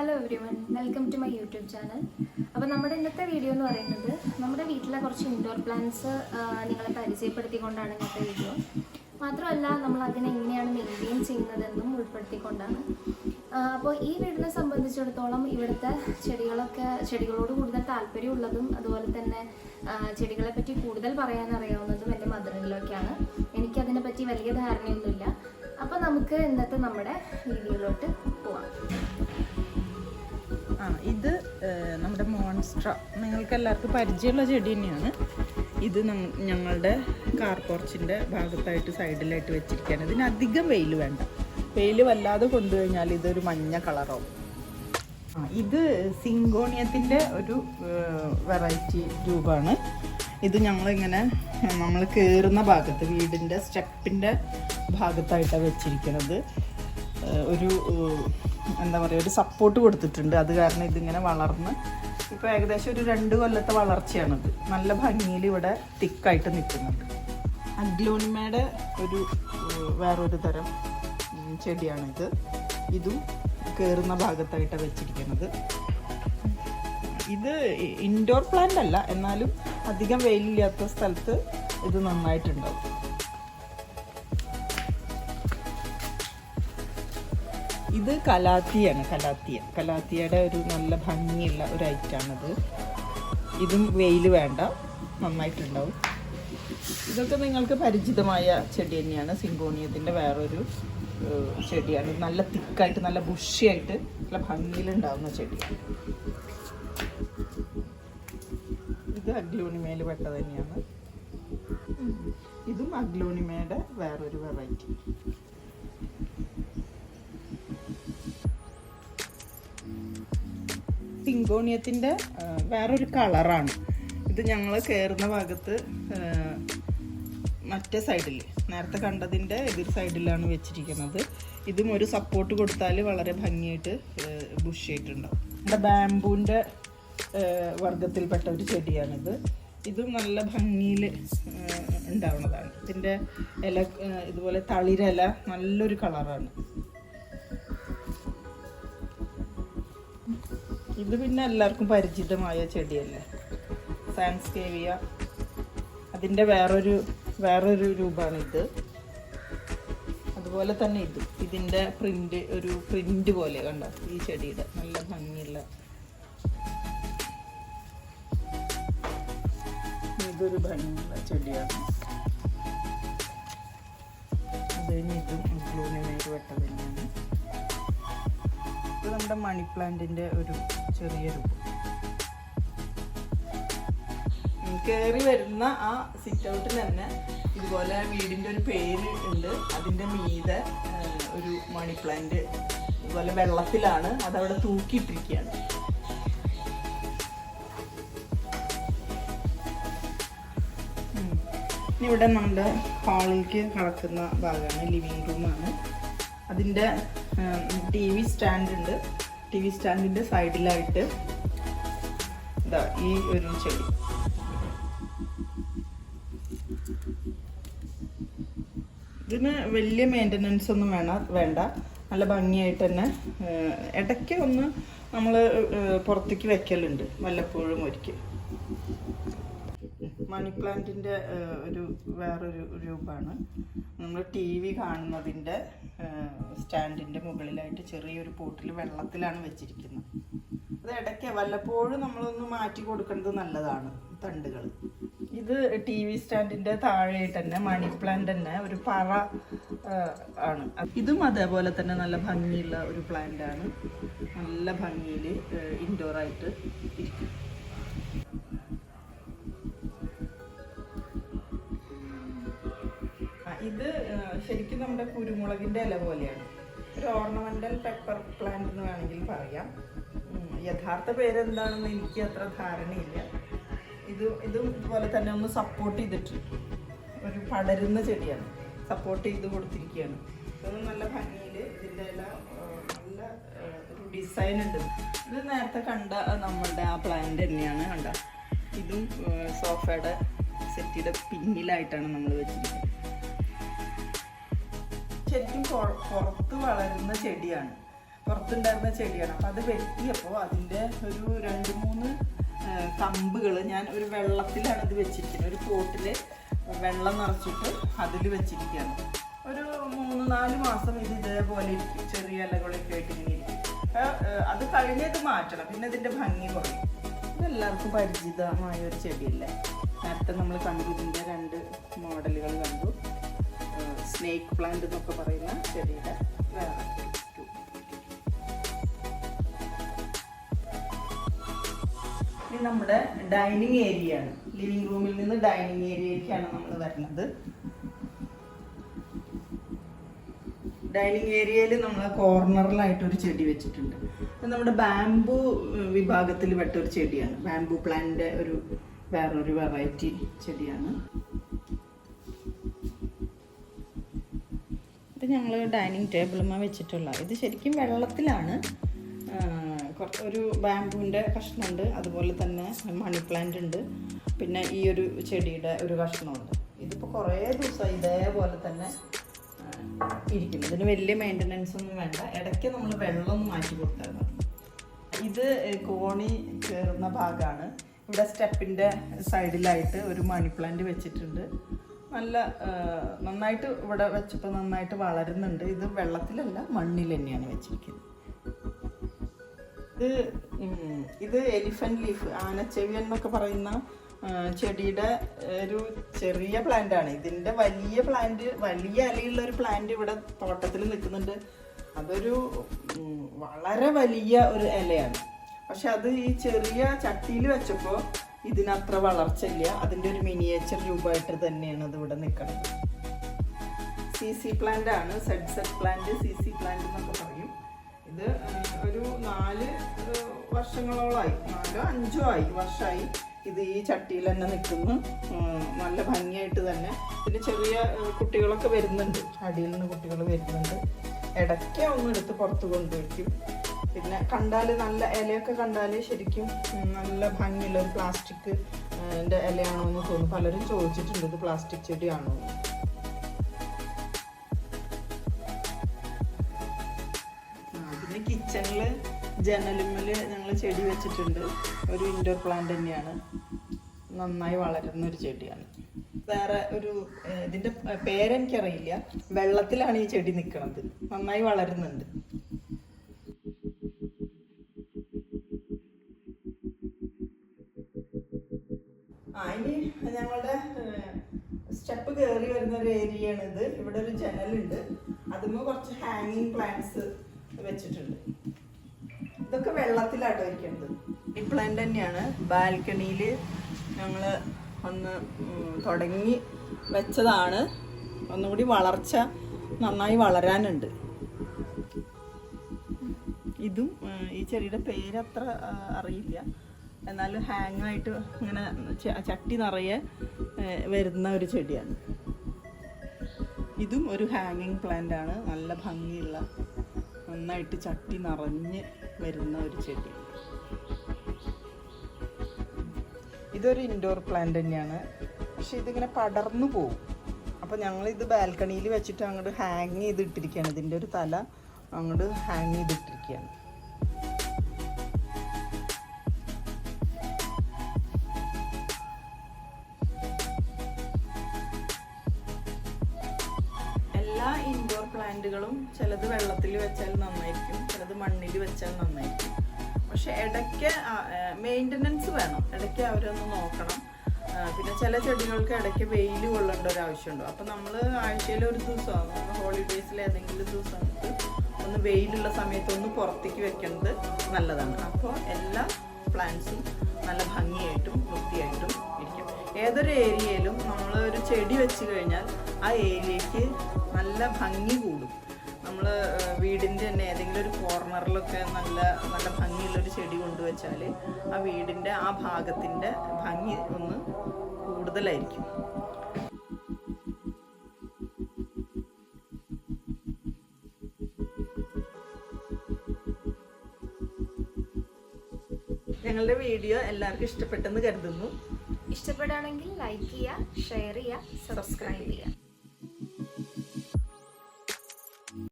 Hello everyone welcome to my YouTube channel അപ്പോൾ നമ്മുടെ ഇന്നത്തെ വീഡിയോ എന്ന് പറയുന്നത് നമ്മുടെ വീട്ടിലെ കുറച്ച് ഇൻഡോർ പ്ലാന്റ്സ് നിങ്ങളെ പരിചയപ്പെടുത്തിക്കൊണ്ടാണ് ഇന്നത്തെ വീഡിയോ മാത്രമല്ല നമ്മൾ അതിനെ എങ്ങനെയാണ് മെയിന്റെയിൻ ചെയ്യുന്നതെന്നും ഉൾപ്പെടുത്തിക്കൊണ്ടാണ്. അപ്പോൾ ഈ വീടിനെ സംബന്ധിച്ചിടത്തോളം ഇവിടുത്തെ ചെടികളൊക്കെ ചെടികളോട് കൂടുതൽ താല്പര്യമുള്ളതും അതുപോലെ തന്നെ ചെടികളെ പറ്റി കൂടുതൽ പറയാൻ അറിയാവുന്നതും എന്റെ മദറിലൊക്കെയാണ് എനിക്കതിനെ പറ്റി വലിയ ധാരണയൊന്നുമില്ല. അപ്പോൾ നമുക്ക് ഇന്നത്തെ നമ്മുടെ വീഡിയോയിലോട്ട് പോവാം. ആ ഇത് നമ്മുടെ മോൺസ്ട്ര. നിങ്ങൾക്ക് എല്ലാവർക്കും പരിചയമുള്ള ചെടി തന്നെയാണ്. ഇത് ഞങ്ങളുടെ കാർ പോർച്ചിന്റെ ഭാഗത്തായിട്ട് സൈഡിലായിട്ട് വെച്ചിരിക്കുകയാണ്. ഇതിന് അധികം വെയിൽ വേണ്ട. വെയിൽ വല്ലാതെ കൊണ്ടുകഴിഞ്ഞാൽ ഇതൊരു മഞ്ഞ കളറാവും. ആ ഇത് സിങ്കോണിയത്തിന്റെ ഒരു വെറൈറ്റി രൂപമാണ്. ഇത് ഞങ്ങളിങ്ങനെ നമ്മൾ കയറുന്ന ഭാഗത്ത് വീടിന്റെ സ്റ്റെപ്പിന്റെ ഭാഗത്തായിട്ടാണ് വെച്ചിരിക്കുന്നത് ഒരു എന്താ പറയുക ഒരു സപ്പോർട്ട് കൊടുത്തിട്ടുണ്ട്. അത് കാരണം ഇതിങ്ങനെ വളർന്ന് ഇപ്പോൾ ഏകദേശം ഒരു രണ്ട് കൊല്ലത്തെ വളർച്ചയാണിത് നല്ല ഭംഗിയിൽ ഇവിടെ തിക്കായിട്ട് നിൽക്കുന്നുണ്ട്. അഗ്ലോണിമയുടെ ഒരു വേറൊരു തരം ചെടിയാണിത് ഇതും. കയറുന്ന ഭാഗത്തായിട്ടാണ് വെച്ചിരിക്കുന്നത്. ഇത് ഇൻഡോർ പ്ലാന്റ് അല്ല. എന്നാലും അധികം വെയിലില്ലാത്ത സ്ഥലത്ത് ഇത് നന്നായിട്ടുണ്ടാവും. ഇത് കലാത്തിയാണ് കലാത്തിയ. കലാത്തിയയുടെ ഒരു നല്ല ഭംഗിയുള്ള ഒരു ഐറ്റാണിത്. ഇതും വെയിൽ വേണ്ട നന്നായിട്ടുണ്ടാവും. ഇതൊക്കെ നിങ്ങൾക്ക് പരിചിതമായ ചെടി തന്നെയാണ്. സിങ്കോണിയത്തിന്റെ വേറൊരു ചെടിയാണ്. നല്ല തിക്കായിട്ട് നല്ല ബുഷിയായിട്ട് നല്ല ഭംഗിയിലുണ്ടാവുന്ന ചെടിയാണ്. ഇത് അഗ്ലോണിമയിൽ പെട്ടത് തന്നെയാണ്. ഇതും അഗ്ലോണിമയുടെ വേറൊരു വെറൈറ്റി. സിങ്കോണിയത്തിന്റെ വേറൊരു കളറാണ്. ഇത് ഞങ്ങൾ കയറുന്ന ഭാഗത്ത് മറ്റേ സൈഡിൽ നേരത്തെ കണ്ടതിന്റെ എതിർ സൈഡിലാണ് വെച്ചിരിക്കുന്നത്. ഇതും ഒരു സപ്പോർട്ട് കൊടുത്താൽ വളരെ ഭംഗിയായിട്ട് ബുഷ് ബുഷിയായിട്ടുണ്ടാവും നമ്മുടെ ബാംബൂന്റെ വർഗത്തിൽപ്പെട്ട ഒരു ചെടിയാണിത്. ഇതും നല്ല ഭംഗിയിൽ ഉണ്ടാവുന്നതാണ്. ഇതിന്റെ ഇല ഇതുപോലെ തളിരല നല്ലൊരു കളറാണ്. ഇത് പിന്നെ എല്ലാവർക്കും പരിചിതമായ ചെടിയല്ലേ സാൻസ്കേവിയ അതിന്റെ വേറൊരു വേറൊരു രൂപമാണിത് അതുപോലെ തന്നെ ഇത്. ഇതിന്റെ പ്രിന്റ് ഒരു പ്രിന്റ് പോലെ കണ്ട? ഈ ചെടിയുടെ നല്ല ഭംഗിയുള്ള. ഇതൊരു ഭംഗിയുള്ള ചെടിയാണ്. അത് കഴിഞ്ഞ് ഇതും ഗ്ലൂനിനായിട്ട് വെട്ട തന്നെയാണ്. ഇത് നമ്മുടെ മണി പ്ലാന്റിന്റെ ഒരു ചെറിയ രൂപം. കയറി വരുന്ന ആ സിറ്റ് ഔട്ടിൽ തന്നെ ഇതുപോലെ വീടിന്റെ ഒരു പേര് ഉണ്ട്. അതിന്റെ മീതെ ഒരു മണി പ്ലാന്റ് ഇതുപോലെ വെള്ളത്തിലാണ് അതവിടെ തൂക്കിയിട്ടിരിക്കുകയാണ്. ഇവിടെ നമ്മുടെ ഹാളിലേക്ക് കടക്കുന്ന ഭാഗമാണ് ലിവിങ് റൂമാണ് അതിന്റെ ടി വി സ്റ്റാൻഡുണ്ട്. ടി വി സ്റ്റാൻഡിന്റെ സൈഡിലായിട്ട് ഇതാ ഈ ഒരു ചെടി. ഇതിന് വലിയ മെയിന്റനൻസ് ഒന്നും വേണ വേണ്ട. നല്ല ഭംഗിയായിട്ട് തന്നെ ഇടയ്ക്ക് ഒന്ന് നമ്മൾ പുറത്തേക്ക് വെക്കലുണ്ട് വല്ലപ്പോഴും ഒരിക്കൽ. മണി പ്ലാന്റിന്റെ ഒരു വേറൊരു രൂപമാണ്. നമ്മൾ ടി വി കാണുന്നതിന്റെ സ്റ്റാൻഡിന്റെ മുകളിലായിട്ട് ചെറിയൊരു പോട്ടിൽ വെള്ളത്തിലാണ് വെച്ചിരിക്കുന്നത്. അത് ഇടയ്ക്ക് വല്ലപ്പോഴും നമ്മളൊന്ന് മാറ്റി കൊടുക്കുന്നത് നല്ലതാണ് തണ്ടുകൾ. ഇത് ടി വി സ്റ്റാൻഡിന്റെ താഴെയായിട്ട് തന്നെ മണി പ്ലാന്റ് തന്നെ ഒരു പറ ആണ്. ഇതും അതേപോലെ തന്നെ നല്ല ഭംഗിയുള്ള ഒരു പ്ലാന്റ് ആണ്. നല്ല ഭംഗിയിൽ ഇൻഡോർ ഇത് ശരിക്കും നമ്മുടെ കുരുമുളകിന്റെ ഇല പോലെയാണ്. ഒരു ഓർണമെന്റൽ പെപ്പർ പ്ലാന്റ് എന്ന് വേണമെങ്കിൽ പറയാം. യഥാർത്ഥ പേരെന്താണെന്ന് എനിക്ക് അത്ര ധാരണയില്ല. ഇത് ഇതും ഇതുപോലെ തന്നെ ഒന്ന് സപ്പോർട്ട് ചെയ്തിട്ട് ഒരു പടരുന്ന ചെടിയാണ്. സപ്പോർട്ട് ചെയ്ത് കൊടുത്തിരിക്കുകയാണ്. ഇത് നല്ല ഭംഗിയിൽ ഇതിന്റെ ഇല നല്ല ഒരു ഡിസൈൻ ഉണ്ട്. ഇത് നേരത്തെ കണ്ട നമ്മളുടെ ആ പ്ലാന്റ് തന്നെയാണ് കണ്ട. ഇതും സോഫയുടെ സെറ്റിയുടെ പിന്നിലായിട്ടാണ് നമ്മൾ വെച്ചിരിക്കുന്നത്. ശരിക്കും പുറ- പുറത്ത് വളരുന്ന ചെടിയാണ്. പുറത്തുണ്ടായിരുന്ന ചെടിയാണ്. അപ്പം അത് വെട്ടിയപ്പോൾ അതിന്റെ ഒരു രണ്ട് മൂന്ന് കമ്പുകൾ ഞാൻ ഒരു വെള്ളത്തിലാണ് ഇത് വെച്ചിരിക്കുന്നത്. ഒരു പോട്ടിൽ വെള്ളം നിറച്ചിട്ട് അതിൽ വെച്ചിരിക്കുകയാണ്. ഒരു മൂന്ന് നാല് മാസം ഇത് ഇതേപോലെ ഇരിക്കും. ചെറിയ ഇലകളൊക്കെ ആയിട്ട് ഇങ്ങനെ ഇരിക്കും. അത് കഴിഞ്ഞത് മാറ്റണം. പിന്നെ ഇതിന്റെ ഭംഗി കുറയും. ഇതെല്ലാവർക്കും പരിചിതമായ ഒരു ചെടിയല്ലേ? നേരത്തെ നമ്മൾ കണ്ടു ഇതിന്റെ രണ്ട് മോഡലുകൾ കണ്ടു. സ്നേക്ക് പ്ലാന്റ് എന്നൊക്കെ പറയുന്ന ചെടിയുടെ നമ്മുടെ ഡൈനിങ് ഏരിയ ആണ്. ലിവിംഗ് റൂമിൽ നിന്ന് ഡൈനിങ് ഏരിയയിലേക്കാണ് നമ്മൾ വരുന്നത്. ഡൈനിങ് ഏരിയയിൽ നമ്മൾ കോർണറിലായിട്ട് ഒരു ചെടി വെച്ചിട്ടുണ്ട്. നമ്മുടെ ബാംബു വിഭാഗത്തിൽ പെട്ട ഒരു ചെടിയാണ്. ബാംബു പ്ലാന്റിന്റെ ഒരു വേറൊരു വെറൈറ്റി ചെടിയാണ്. ഞങ്ങൾ ഡൈനിങ് ടേബിളുമ്മ വെച്ചിട്ടുള്ള ഇത് ശരിക്കും വെള്ളത്തിലാണ്. ഒരു ബാംബുവിന്റെ കഷ്ണമുണ്ട്. അതുപോലെ തന്നെ മണി പ്ലാന്റ് ഉണ്ട്. പിന്നെ ഈ ഒരു ചെടിയുടെ ഒരു കഷ്ണമുണ്ട്. ഇതിപ്പോൾ കുറേ ദിവസം ഇതേപോലെ തന്നെ ഇരിക്കുന്നു. ഇതിന് വലിയ മെയിന്റനൻസ് ഒന്നും വേണ്ട. ഇടയ്ക്ക് നമ്മൾ വെള്ളം മാറ്റി കൊടുത്താൽ മതി ഇത് കോണി കയറുന്ന ഭാഗമാണ് ഇവിടെ സ്റ്റെപ്പിന്റെ സൈഡിലായിട്ട് ഒരു മണി പ്ലാന്റ് വെച്ചിട്ടുണ്ട്. നല്ല നന്നായിട്ട് ഇവിടെ വെച്ചപ്പോൾ നന്നായിട്ട് വളരുന്നുണ്ട്. ഇത് വെള്ളത്തിലല്ല മണ്ണിൽ തന്നെയാണ് വെച്ചിരിക്കുന്നത്. ഇത് ഇത് എലിഫന്റ് ലീഫ് ആനച്ചെവി എന്നൊക്കെ പറയുന്ന ചെടിയുടെ ഒരു ചെറിയ പ്ലാന്റ് ആണ്. ഇതിന്റെ വലിയ പ്ലാന്റ് വലിയ ഇലയുള്ള ഒരു പ്ലാന്റ് ഇവിടെ തോട്ടത്തിൽ നിൽക്കുന്നുണ്ട്. അതൊരു വളരെ വലിയ ഒരു ഇലയാണ്. പക്ഷെ അത് ഈ ചെറിയ ചട്ടിയിൽ വെച്ചപ്പോൾ ഇതിനത്ര വളർച്ചയില്ല. അതിന്റെ ഒരു മിനിയേച്ചർ രൂപമായിട്ട് തന്നെയാണ് അത് ഇവിടെ നിൽക്കുന്നത്. സി സി പ്ലാന്റ് ആണ്. Z Z plant Z Z plant എന്നൊക്കെ പറയും. ഇത് ഒരു നാല് വർഷങ്ങളോളമായി നാലോ അഞ്ചോ ആയി വർഷമായി ഇത് ഈ ചട്ടിയിൽ തന്നെ നിൽക്കുന്നു. നല്ല ഭംഗിയായിട്ട് തന്നെ. പിന്നെ ചെറിയ കുട്ടികളൊക്കെ വരുന്നുണ്ട്. അടിയിൽ നിന്ന് കുട്ടികൾ വരുന്നുണ്ട്. ഇടയ്ക്ക് ഒന്ന് എടുത്ത് പുറത്ത് കൊണ്ടുവയ്ക്കും. പിന്നെ കണ്ടാൽ നല്ല ഇലയൊക്കെ കണ്ടാൽ ശരിക്കും നല്ല ഭംഗിയുള്ള ഒരു പ്ലാസ്റ്റിക് ഇലയാണോ എന്ന് തോന്നുന്നു. പലരും ചോദിച്ചിട്ടുണ്ട് ഇത് പ്ലാസ്റ്റിക് ചെടിയാണോ. പിന്നെ കിച്ചണിൽ ജനലുമ്മൽ ഞങ്ങൾ ചെടി വെച്ചിട്ടുണ്ട്. ഒരു ഇൻഡോർ പ്ലാന്റ് തന്നെയാണ്. നന്നായി വളരുന്ന ഒരു ചെടിയാണ്. വേറെ ഒരു ഇതിന്റെ പേരെനിക്കറിയില്ല. വെള്ളത്തിലാണ് ഈ ചെടി നിൽക്കുന്നത് നന്നായി വളരുന്നുണ്ട്. ഇനി ഞങ്ങളുടെ സ്റ്റെപ്പ് കയറി വരുന്ന ഒരു ഏരിയ ആണ് ഇത്. ഇവിടെ ഒരു ജനലുണ്ട് അതിന് കുറച്ച് ഹാങ്ങിങ് പ്ലാന്റ്സ് വെച്ചിട്ടുണ്ട്. ഇതൊക്കെ വെള്ളത്തിലാട്ടോ ഇരിക്കുന്നത്. ഈ പ്ലാന്റ് തന്നെയാണ്. ബാൽക്കണിയിൽ ഞങ്ങൾ ഒന്ന് തുടങ്ങി വെച്ചതാണ്. ഒന്നുകൂടി വളർച്ച നന്നായി വളരാനുണ്ട്. ഇതും ഈ ചെടിയുടെ പേരത്ര അറിയില്ല. എന്നാലും ഹാങ് ആയിട്ട് ഇങ്ങനെ ചട്ടി നിറയെ വരുന്ന ഒരു ചെടിയാണ്. ഇതും ഒരു ഹാങ്ങിങ് പ്ലാന്റ് ആണ്. നല്ല ഭംഗിയുള്ള നന്നായിട്ട് ചട്ടി നിറഞ്ഞ് വരുന്ന ഒരു ചെടി. ഇതൊരു ഇൻഡോർ പ്ലാന്റ് തന്നെയാണ്. പക്ഷെ ഇതിങ്ങനെ പടർന്നു പോകും അപ്പോൾ ഞങ്ങൾ ഇത് ബാൽക്കണിയിൽ വെച്ചിട്ട് അങ്ങോട്ട് ഹാങ് ചെയ്തിട്ടിരിക്കുകയാണ്. ഇതിന്റെ ഒരു തല അങ്ങോട്ട് ഹാങ് ചെയ്തിട്ടിരിക്കുകയാണ്. പ്ലാന്റുകളും ചിലത് വെള്ളത്തിൽ വെച്ചാൽ നന്നായിരിക്കും ചിലത് മണ്ണിൽ വെച്ചാൽ നന്നായിരിക്കും. പക്ഷെ ഇടയ്ക്ക് മെയിന്റനൻസ് വേണം. ഇടയ്ക്ക് അവരൊന്ന് നോക്കണം. പിന്നെ ചില ചെടികൾക്ക് ഇടയ്ക്ക് വെയിൽ കൊള്ളേണ്ട ഒരു ആവശ്യമുണ്ട്. അപ്പം നമ്മൾ ആഴ്ചയിൽ ഒരു ദിവസം ഹോളിഡേയ്സിൽ ഏതെങ്കിലും ദിവസം ഒന്ന് വെയിലുള്ള സമയത്തൊന്ന് പുറത്തേക്ക് വെക്കുന്നത് നല്ലതാണ്. അപ്പോൾ എല്ലാ പ്ലാന്റ്സും നല്ല ഭംഗിയായിട്ടും വൃത്തിയായിട്ടും ഇരിക്കും. ഏതൊരു ഏരിയയിലും നമ്മൾ ഒരു ചെടി വെച്ച് കഴിഞ്ഞാൽ ആ ഏരിയക്ക് നല്ല ഭംഗി കൂടും. നമ്മൾ വീടിന്റെ തന്നെ ഏതെങ്കിലും ഒരു കോർണറിലൊക്കെ നല്ല നല്ല ഭംഗിയുള്ളൊരു ചെടി കൊണ്ടുവച്ചാൽ ആ വീടിന്റെ ആ ഭാഗത്തിന്റെ ഭംഗി ഒന്ന് കൂടുതലായിരിക്കും. ഞങ്ങളുടെ വീഡിയോ എല്ലാവർക്കും ഇഷ്ടപ്പെട്ടെന്ന് കരുതുന്നു. ഇഷ്ടപ്പെടുകയാണെങ്കിൽ ലൈക്ക് ചെയ്യുക ഷെയർ ചെയ്യുക സബ്സ്ക്രൈബ് ചെയ്യുക.